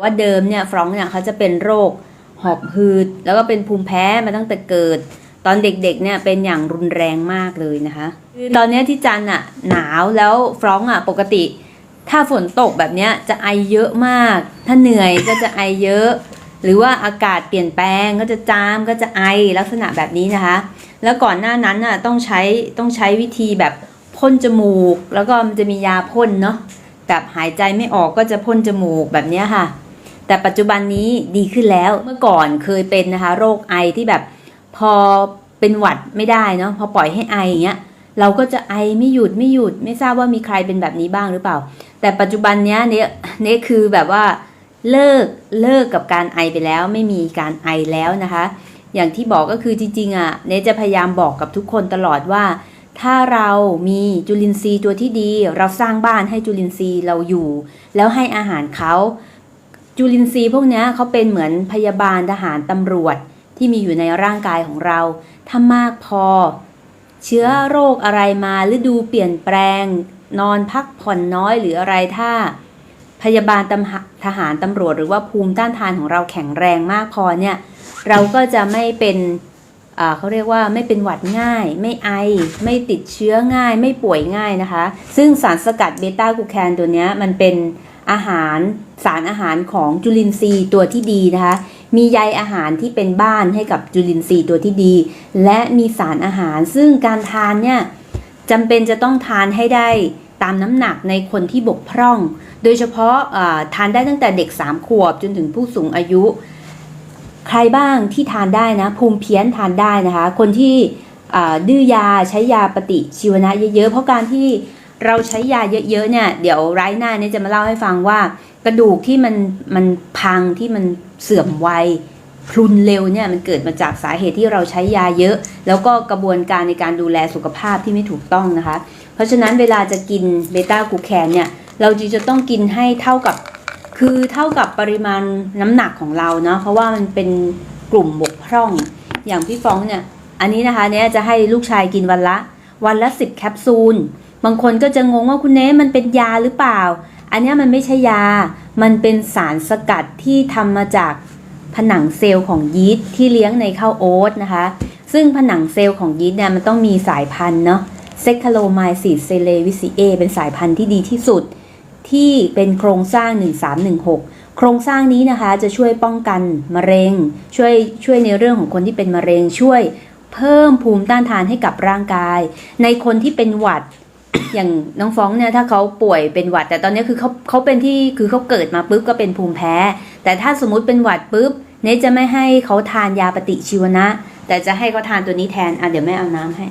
ว่าเดิมเนี่ยฟรองก์เนี่ยเขาจะเป็นโรคหอบหืด แล้วก็เป็นภูมิแพ้มาตั้งแต่เกิด ตอนเด็กๆเนี่ยเป็นอย่างรุนแรงมากเลยนะคะตอนนี้ที่จันอะหนาวแล้วฟรองก์อะปกติ ถ้าฝนตกแบบเนี้ยจะไอเยอะมาก ถ้าเหนื่อยก็จะไอเยอะ หรือว่าอากาศเปลี่ยนแปลงก็จะจามก็จะไอลักษณะแบบนี้นะคะ แล้วก่อนหน้านั้นน่ะต้องใช้ต้องใช้วิธีแบบพ่นจมูก แล้วก็มันจะมียาพ่นเนาะแบบหายใจไม่ออกก็จะพ่นจมูกแบบนี้ค่ะ แต่ปัจจุบันนี้ดีขึ้นแล้วเมื่อก่อนเคยเป็นนะคะ โรคไอที่แบบพอเป็นหวัดไม่ได้เนาะพอปล่อยให้ไออย่างเงี้ยเราก็จะไอไม่หยุดไม่หยุด ไม่ทราบว่ามีใครเป็นแบบนี้บ้างหรือเปล่า แต่ปัจจุบันเนี้ยเนี่ยเนี่ยคือแบบว่าเลิกเลิกกับการไอไปแล้ว ไม่มีการไอแล้วนะคะ อย่างที่บอกก็คือจริงๆอะเนจะพยายามบอกกับทุกคนตลอดว่า ถ้าเรามีจุลินทรีย์ตัวที่ดี เราสร้างบ้านให้จุลินทรีย์เราอยู่ แล้วให้อาหารเขา จุลินทรีย์พวกนี้เขาเป็นเหมือนพยาบาลทหารตำรวจที่มีอยู่ในร่างกายของเราถ้ามากพอ เชื้อโรคอะไรมาฤดูเปลี่ยนแปลง นอนพักผ่อนน้อยหรืออะไรถ้า พยาบาลตำทหารตำรวจ หรือว่าภูมิต้านทานของเราแข็งแรงมากพอเนี่ย เราก็จะไม่เป็นเขาเรียกว่าไม่เป็นหวัดง่าย ไม่ไอ ไม่ติดเชื้อง่าย ไม่ป่วยง่ายนะคะ ซึ่งสารสกัดเบต้ากลูแคนตัวนี้มันเป็น อาหารสารอาหารของจุลินทรีย์ตัวที่ดีนะคะ มีใยอาหารที่เป็นบ้านให้กับจุลินทรีย์ตัวที่ดี และมีสารอาหาร ซึ่งการทานเนี่ยจำเป็นจะต้องทานให้ได้ตามน้ำหนักในคนที่บกพร่อง โดยเฉพาะทานได้ตั้งแต่เด็ก 3 ขวบจนถึงผู้สูงอายุ ใครบ้างที่ทานได้นะภูมิเพี้ยนทานได้นะคะ คนที่ดื้อยาใช้ยาปฏิชีวนะเยอะๆ เพราะการที่ เราใช้ยาเยอะๆเนี่ย เดี๋ยวไร้หน้าเนี่ยจะมาเล่าให้ฟังว่า กระดูกที่มันมันพังที่มันเสื่อมวัยพลุนเร็วเนี่ยมันเกิดมาจากสาเหตุที่เราใช้ยาเยอะ แล้วก็กระบวนการในการดูแลสุขภาพที่ไม่ถูกต้องนะคะ เพราะฉะนั้นเวลาจะกินเบต้ากูแคนเนี่ยเราจึงจะต้องกินให้เท่ากับคือเท่ากับปริมาณน้ำหนักของเราเนาะเพราะว่ามันเป็นกลุ่มบกพร่อง อย่างพี่ฟองเนี่ยอันนี้นะคะเนี่ยจะให้ลูกชายกินวันละวันละสิบแคปซูล บางคนก็จะงงว่าคุณเนมันเป็นยาหรือเปล่า อันนี้มันไม่ใช่ยา มันเป็นสารสกัดที่ทำมาจากผนังเซลล์ของยีสต์ที่เลี้ยงในข้าวโอ๊ตนะคะ ซึ่งผนังเซลล์ของยีสต์เนี่ยมันต้องมีสายพันธุ์เนาะเซคคาโลไมซิสเซเลวิซีเอเป็นสายพันธุ์ที่ดีที่สุด ที่เป็นโครงสร้าง 1316 โครงสร้างนี้นะคะจะช่วยป้องกันมะเร็ง ช่วยช่วยในเรื่องของคนที่เป็นมะเร็งช่วยเพิ่มภูมิต้านทานให้กับร่างกาย ในคนที่เป็นหวัด อย่างน้องฟ้องเนี่ยถ้าเขาป่วยเป็นหวัด แต่ตอนนี้คือเขาเขาเป็นที่คือเขาเกิดมาปุ๊บก็เป็นภูมิแพ้ แต่ถ้าสมมุติเป็นหวัดปุ๊บเนจะไม่ให้เขาทานยาปฏิชีวนะ แต่จะให้เขาทานตัวนี้แทนอะเดี๋ยวแม่เอาน้ำให้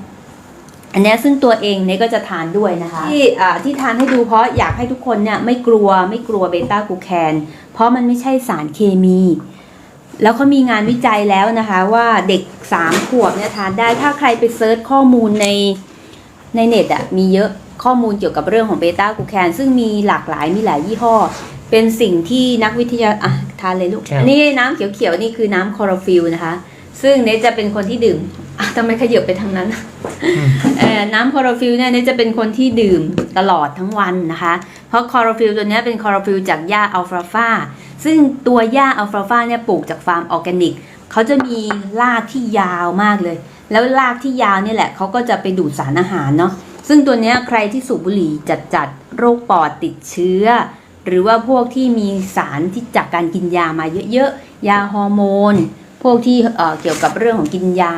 อันนี้ซึ่งตัวเองเนี่ยก็จะทานด้วยนะคะ ที่อ่าที่ทานให้ดูเพราะอยากให้ทุกคนเนี่ยไม่กลัวไม่กลัวเบต้ากูแคนเพราะมันไม่ใช่สารเคมีแล้วเขามีงานวิจัยแล้วนะคะว่าเด็กสามขวบเนี่ยทานได้ถ้าใครไปเซิร์ชข้อมูลใน ในเน็ตอะมีเยอะข้อมูลเกี่ยวกับเรื่องของเบต้ากลูแคนซึ่งมีหลากหลายมีหลายยี่ห้อ เป็นสิ่งที่นักวิทยาอะทานเลยลูกครับอันนี่น้ำเขียวๆ นี่คือน้ำคลอโรฟิลนะคะ ซึ่งเนยจะเป็นคนที่ดื่มอะทำไมขยับไปทางนั้นเอ่อน้ำคลอโรฟิลเนี่ยเนี่ยจะเป็นคนที่ดื่มตลอดทั้งวันนะคะ เพราะคลอโรฟิลตัวเนี้ยเป็นคลอโรฟิลจากหญ้าอัลฟาฟาซึ่งตัวหญ้าอัลฟาฟาเนี่ยปลูกจากฟาร์มออร์แกนิกเขาจะมีรากที่ยาวมากเลย แล้วรากที่ยาวนี่แหละเขาก็จะไปดูดสารอาหารเนาะซึ่งตัวนี้ใครที่สูบบุหรี่จัดๆโรคปอดติดเชื้อ หรือว่าพวกที่มีสารที่จากการกินยามาเยอะๆยาฮอร์โมน พวกที่เอ่อเกี่ยวกับเรื่องของกินยา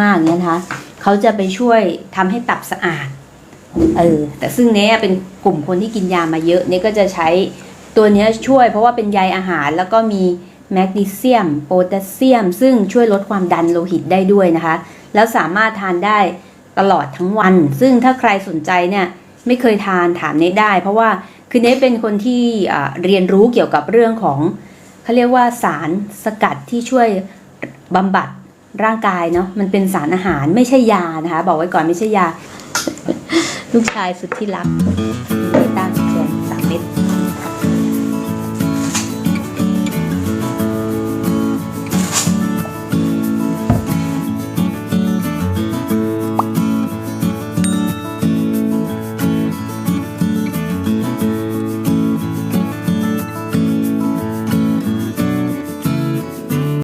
มากๆเนี่ยนะคะเขาจะไปช่วยทำให้ตับสะอาดเออแต่ซึ่งเนี้ยเป็นกลุ่มคนที่กินยามาเยอะเนี่ยก็จะใช้ตัวนี้ช่วยเพราะว่าเป็นใยอาหารแล้วก็มีแมกนีเซียม โพแทสเซียม ซึ่งช่วยลดความดันโลหิตได้ด้วยนะคะ แล้วสามารถทานได้ตลอดทั้งวัน ซึ่งถ้าใครสนใจเนี่ยไม่เคยทานถามเนทได้ เพราะว่าคือเนทเป็นคนที่เรียนรู้เกี่ยวกับเรื่องของเขาเรียกว่าสารสกัดที่ช่วยบำบัดร่างกายเนาะมันเป็นสารอาหารไม่ใช่ยานะคะ บอกไว้ก่อนไม่ใช่ยา ลูกชายสุดที่รัก